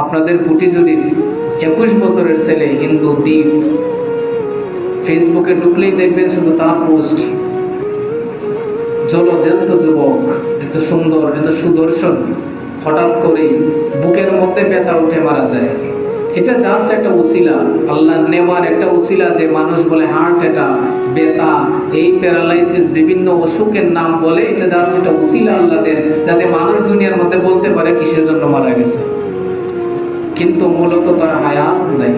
আপনাদের পুটি যদি একুশ বছরের ছেলে হিন্দু, দ্বীপ, ফেসবুকে ঢুকলেই দেখবেন শুধু তার পোস্ট। জলজ্যান্ত যুবক, এত সুন্দর, এত সুদর্শন, হঠাৎ করেই বুকের মধ্যে ব্যথা উঠে মারা যায়। এটা জাস্ট একটা উসিলা, আল্লাহ নেওয়ার একটা উসিলা যে মানুষ বলে হার্ট এটা বেতা এই প্যারালাইসিস বিভিন্ন অসুখের নাম বলে, এটা জাস্ট একটা উসিলা আল্লাহদের, যাতে মানুষ কিন্তু মূলত তার হায়াত নাই।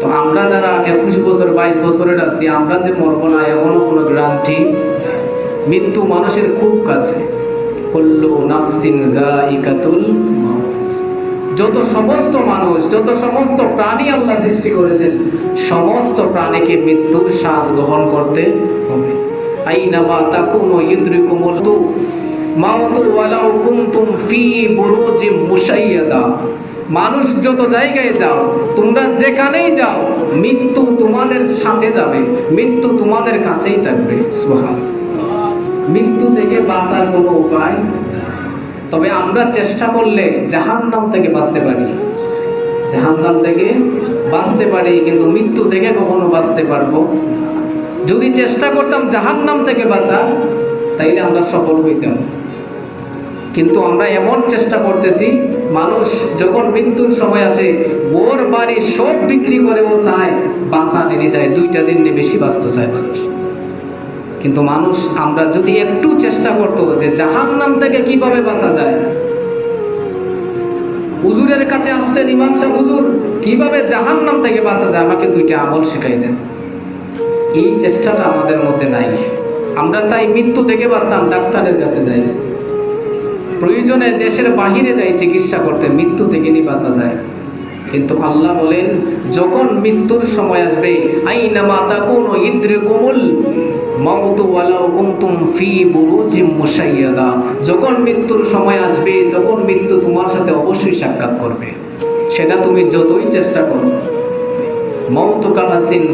তো আমরা যারা একুশ বছর, বাইশ বছরের আছি, আমরা যে মরবো না, এমনও কোনো গ্রান্টি মৃত্যু মানুষের খুব কাছে। যত সমস্ত মানুষ, যত সমস্ত প্রাণী আল্লাহ সৃষ্টি করেছেন, সমস্ত প্রাণীকে মৃত্যুর স্বাদ গ্রহণ করতে হবে। আইনামা তাকুনু ইউদরিকুমুল তু মাউতু ওয়ালাউ কুনতুম ফি বুরুজিম মুশাইয়াদা। মানুষ যত জায়গায় যাও, তোমরা যেখানেই যাও, মৃত্যু তোমাদের সাথে যাবে। মৃত্যু তোমাদের কাছেই থাকবে। মৃত্যু থেকে বাঁচার কোনো উপায় তবে আমরা চেষ্টা করলে জাহান্নাম থেকে বাঁচতে পারি। জাহান্নাম থেকে বাঁচতে পারি, কিন্তু মৃত্যু থেকে কখনো বাঁচতে পারব যদি চেষ্টা করতাম জাহান্নাম থেকে বাঁচা তাইলে আমরা সফল হইতাম। কিন্তু আমরা এমন চেষ্টা করতেছি মানুষ যখন মৃত্যুর সময় আসে ওর বাড়ি সব বিক্রি করে ও চায়, বাঁচা নিয়ে যায়, দুইটা দিন নিয়ে বেশি বাঁচতে চায় মানুষ। কিন্তু মানুষ আমরা যদি একটু চেষ্টা করতো যে জাহান্নাম থেকে কীভাবে বাঁচা যায়, হুজুরের কাছে আসলেন ইমাম সাহেব, হুজুর, কীভাবে জাহান্নাম থেকে বাঁচা যায়? আমাকে দুইটা আমল শিখাই দেন। এই চেষ্টাটা আমাদের মধ্যে নাই। আমরা চাই মৃত্যু থেকে বাঁচতাম, ডাক্তারের কাছে যাই। প্রয়োজনে দেশের বাহিরে যাই চিকিৎসা করতে, মৃত্যু থেকে বাঁচা যায়। কিন্তু আল্লাহ বলেন, যখন মৃত্যুর সময় আসবে, আইনা মাতা কোন ইদ্রে কোমল যখন মৃত্যুর সময় আসবে, তখন মৃত্যু তোমার সাথে অবশ্যই সাক্ষাৎ করবে। সেটা তুমি যতই চেষ্টা করো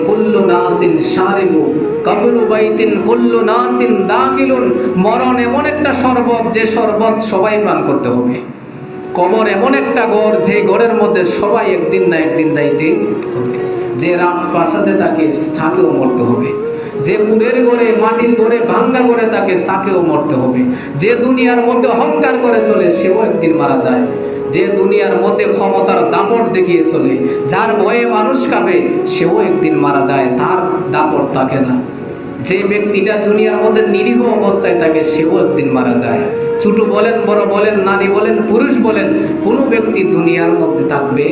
কুল্লু নাসিন কবরু বাইতিন কুল্লু নাসিন দাখিলুন। মরণ এমন একটা শরবত যে শরবত সবাই পান করতে হবে। কবর এমন একটা যে মধ্যে সবাই একদিন না একদিন যাইতে যে রাত প্রাসাদে তাকে তাকেও মরতে হবে। যে কুড়ের ঘরে, মাটির ঘরে, ভাঙ্গা করে তাকে, তাকেও মরতে হবে। যে দুনিয়ার মধ্যে অহংকার করে চলে, সেও একদিন মারা যায়। যে দুনিয়ার মধ্যে ক্ষমতার দাপট দেখিয়ে চলে, যার ভয়ে মানুষ কাঁপে, সেও একদিন মারা যায়, তার দাপট থাকে না। যে ব্যক্তিটা দুনিয়ার মধ্যে নিরীহ অবস্থায় থাকে, সেও একদিন মারা যায়। ছোট বলেন, বড় বলেন, নারী বলেন, পুরুষ বলেন, কোনো ব্যক্তি দুনিয়ার মধ্যে থাকবে।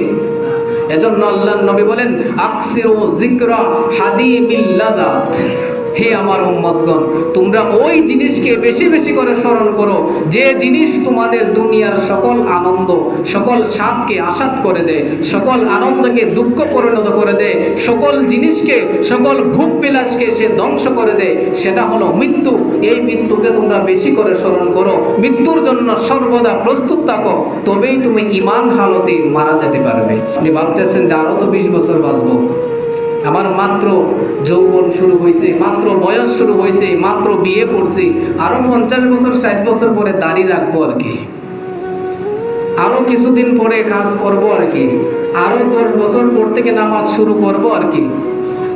এজন্য আল্লাহ নবী বলেন, আকসিরু জিকরা হাদি বিল্লাদাত হে আমার উম্মতগণ, তোমরা ওই জিনিসকে বেশি বেশি করে স্মরণ করো, যে জিনিস তোমাদের দুনিয়ার সকল আনন্দ, সকল স্বাদকে আসাদ করে দেয়, সকল আনন্দকে দুঃখ পরিণত করে দেয়, সকল জিনিসকে, সকল ভূপ বিলাসকে সে ধ্বংস করে দেয়, সেটা হলো মৃত্যু। এই মৃত্যুকে তোমরা বেশি করে স্মরণ করো। মৃত্যুর জন্য সর্বদা প্রস্তুত থাকো, তবেই তুমি ইমান হালতে মারা যেতে পারবে। আপনি ভাবতেছেন যে আরও তো বিশ বছর বাঁচবো। আমার মাত্র যৌবন শুরু হয়েছে মাত্র বয়স শুরু হয়েছে মাত্র বিয়ে করছি, আরও পঞ্চাশ বছর, ষাট বছর পরে দাড়ি রাখব আর কি। আরও কিছুদিন পরে কাজ করব আর কি। আরও দশ বছর পর থেকে নামাজ শুরু করব আর কি।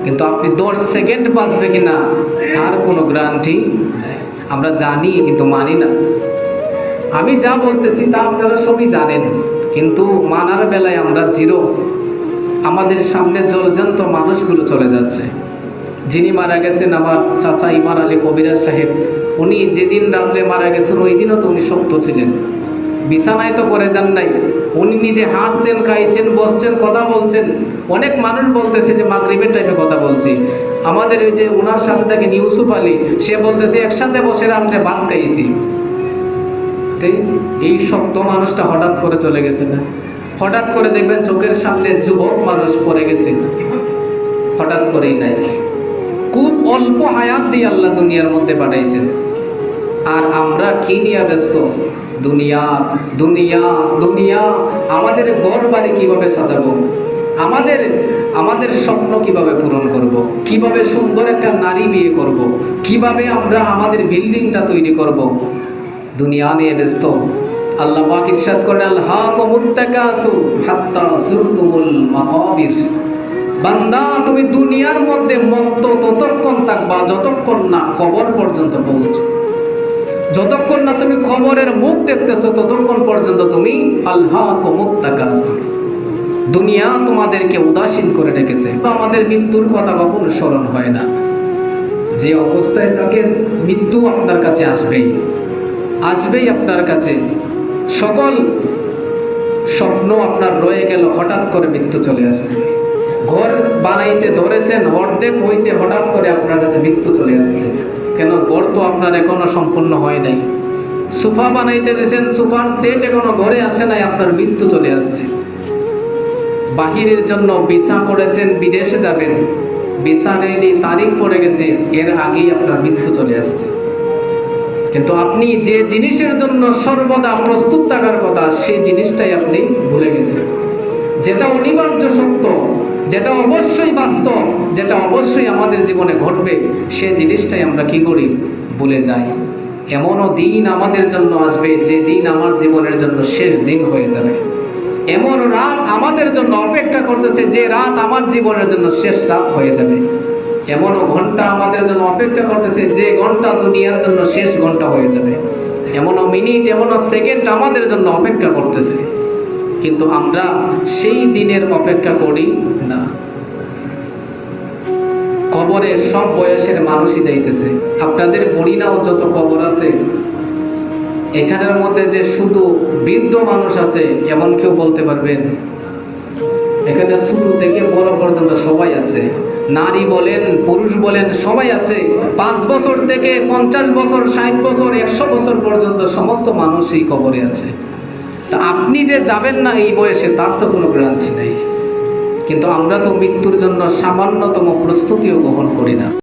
কিন্তু আপনি দশ সেকেন্ড বাঁচবে কিনা তার কোনো গ্যারান্টি আমরা জানি, কিন্তু মানি না। আমি যা বলতেছি তা আপনারা সবই জানেন, কিন্তু মানার বেলায় আমরা জিরো। আমাদের সামনে জলজান্ত মানুষগুলো চলে যাচ্ছে। যিনি মারা গেছেন আমার চাচা ইমার আলী কবিরাজ সাহেব, উনি যেদিন রাত্রে মারা গেছেন, ওই দিনও তো উনি সত্য ছিলেন। বিছানায় তো করে যান নাই। উনি নিজে হাঁটছেন, খাইছেন, বসছেন, কথা বলছেন। অনেক মানুষ বলতেছে যে, মাগরিবের টাইপে কথা বলছি। আমাদের ওই যে ওনার সাথে থাকে ইউসুফ আলী, সে বলতেছে, একসাথে বসে রাত্রে ভাত খাইছি। এই শক্ত মানুষটা হঠাৎ করে চলে গেছে না? হঠাৎ করে দেখবেন চোখের সামনে যুবক মানুষ পড়ে গেছে। হঠাৎ করেই নাই। খুব অল্প হায়াত দিয়ে আল্লাহ দুনিয়ার মধ্যে পাঠাইছেন। আর আমরা কি নিয়ে ব্যস্ত? দুনিয়া দুনিয়া দুনিয়া। আমাদের ঘর বাড়ি কীভাবে সাজাবো? আমাদের আমাদের স্বপ্ন কীভাবে পূরণ করব। কীভাবে সুন্দর একটা নারী বিয়ে করব। কীভাবে আমরা আমাদের বিল্ডিংটা তৈরি করব। দুনিয়া নিয়ে ব্যস্ত। আল্লাহ পাক ইরশাদ করেন আল্লাহ কমুত্তাকাসু হাত্তা সুরতুমুল মাকাবির। বান্দা, তুমি দুনিয়ার মধ্যে মত্ত ততক্ষণ থাকবা, যতক্ষণ না কবর পর্যন্ত পৌঁছছো। যতক্ষণ না তুমি খবরের মুখ দেখতেছো, ততক্ষণ পর্যন্ত তুমি আল্লাহ কমুত্তাকাসু দুনিয়া তোমাদেরকে উদাসীন করে রেখেছে, বা আমাদের মৃত্যুর কথা কখনো স্মরণ হয় না। যে অবস্থায় থাকেন, মৃত্যু আপনার কাছে আসবেই। আসবেই আপনার কাছে। সকল স্বপ্ন আপনার রয়ে গেল, হঠাৎ করে মৃত্যু চলে আসে। ঘর বানাইতে ধরেছেন, অর্ধেক হয়েছে হঠাৎ করে আপনার কাছে মৃত্যু চলে আসছে। কেন ঘর তো আপনার এখনও সম্পূর্ণ হয় নাই। সোফা বানাইতে দিয়েছেন, সোফার সেট এখনও ঘরে আসে নাই, আপনার মৃত্যু চলে আসছে। বাহিরের জন্য ভিসা করেছেন, বিদেশে যাবেন। ভিসা রেডি তারিখ পড়ে গেছে, এর আগেই আপনার মৃত্যু চলে আসছে। কিন্তু আপনি যে জিনিসের জন্য সর্বদা প্রস্তুত থাকার কথা, সেই জিনিসটাই আপনি ভুলে গেছেন। যেটা অনিবার্য সত্য, যেটা অবশ্যই বাস্তব, যেটা অবশ্যই আমাদের জীবনে ঘটবে সে জিনিসটাই আমরা কি করি? ভুলে যাই। এমনও দিন আমাদের জন্য আসবে, যে দিন আমার জীবনের জন্য শেষ দিন হয়ে যাবে। এমন রাত আমাদের জন্য অপেক্ষা করতেছে, যে রাত আমার জীবনের জন্য শেষ রাত হয়ে যাবে। এমনও ঘণ্টা আমাদের জন্য অপেক্ষা করতেছে যে ঘণ্টা দুনিয়ার জন্য শেষ ঘণ্টা হয়ে যাবে। এমনও মিনিট, এমনও সেকেন্ড আমাদের জন্য অপেক্ষা করতেছে। কিন্তু আমরা সেই দিনের অপেক্ষা করি না। কবরে সব বয়সের মানুষই যাইতেছে। আপনাদের বড়িনাও যত কবর আছে, এখানের মধ্যে যে শুধু বৃদ্ধ মানুষ আছে, এমন কেউ বলতে পারবেন এখানে শুরু থেকে বড় পর্যন্ত সবাই আছে। নারী বলেন, পুরুষ বলেন, সবাই আছে। পাঁচ বছর থেকে পঞ্চাশ বছর, ষাট বছর, একশো বছর পর্যন্ত সমস্ত মানুষই কবরে আছে। আপনি যে যাবেন না এই বয়সে, তার তো কোনো গ্রান্তি নেই। কিন্তু আমরা তো মৃত্যুর জন্য সামান্যতম প্রস্তুতিও গ্রহণ করি না।